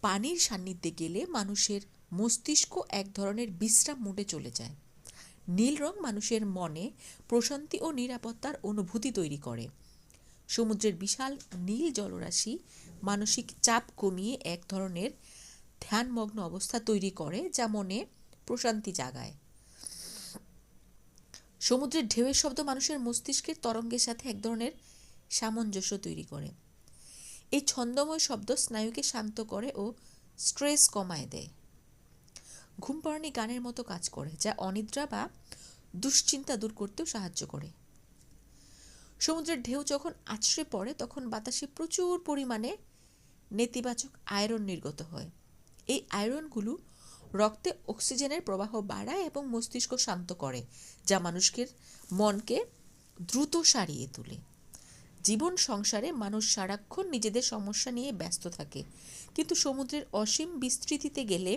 পানির সান্নিধ্যে গেলে মানুষের মস্তিষ্ক এক ধরনের বিশ্রাম মোডে চলে যায়। নীল রং মানুষের মনে প্রশান্তি ও নিরাপত্তার অনুভূতি তৈরি করে। সমুদ্রের বিশাল নীল জলরাশি মানসিক চাপ কমিয়ে এক ধরনের ধ্যানমগ্ন অবস্থা তৈরি করে, যা মনে প্রশান্তি জাগায়। সমুদ্রের ঢেউয়ের শব্দ মানুষের মস্তিষ্কের তরঙ্গের সাথে এক ধরনের সামঞ্জস্য তৈরি করে। এই ছন্দময় শব্দ স্নায়ুকে শান্ত করে ও স্ট্রেস কমায় দেয়। ঘুম পাড়ানি গানের মতো কাজ করে, যা অনিদ্রা বা দুশ্চিন্তা দূর করতেও সাহায্য করে। সমুদ্রের ঢেউ যখন আছড়ে পড়ে, তখন বাতাসে প্রচুর পরিমাণে নেতিবাচক আয়রন নির্গত হয়। এই আয়রনগুলো রক্তে অক্সিজেনের প্রবাহ বাড়ায় এবং মস্তিষ্ক শান্ত করে, যা মানুষকে মনকে দ্রুত সারিয়ে তোলে। জীবন সংসারে মানুষ সারাক্ষণ নিজেদের সমস্যা নিয়ে ব্যস্ত থাকে। কিন্তু সমুদ্রের অসীম বিস্তৃতিতে গেলে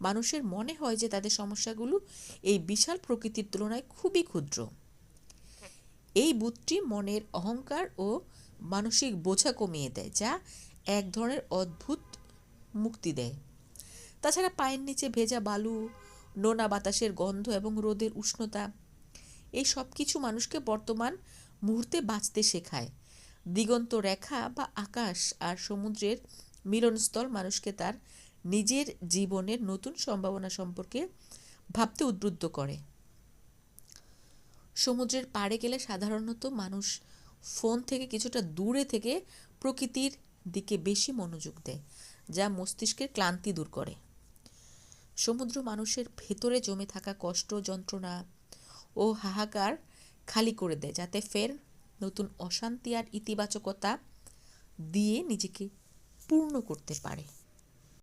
মানুষের মনে হয় যে তাদের সমস্যাগুলো এই বিশাল প্রকৃতির তুলনায় খুবই ক্ষুদ্র। এই বুধটি মনের অহংকার ও মানসিক বোঝা কমিয়ে দেয়, যা এক ধরনের অদ্ভুত মুক্তি দেয়। তাছাড়া পায়ের নিচে ভেজা বালু, নোনা বাতাসের গন্ধ এবং রোদের উষ্ণতা, এই সব কিছু মানুষকে বর্তমান মুহূর্তে বাঁচতে শেখায়। দিগন্ত রেখা বা আকাশ আর সমুদ্রের মিলনস্থল মানুষকে তার নিজের জীবনের নতুন সম্ভাবনা সম্পর্কে ভাবতে উদ্বুদ্ধ করে। সমুদ্রের পাড়ে গেলে সাধারণত মানুষ ফোন থেকে কিছুটা দূরে থেকে প্রকৃতির দিকে বেশি মনোযোগ দেয়, যা মস্তিষ্কের ক্লান্তি দূর করে। সমুদ্র মানুষের ভেতরে জমে থাকা কষ্ট, যন্ত্রণা ও হাহাকার খালি করে দেয় যাতে ফের নতুন অশান্তি আর ইতিবাচকতা দিয়ে নিজেকে পূর্ণ করতে পারে।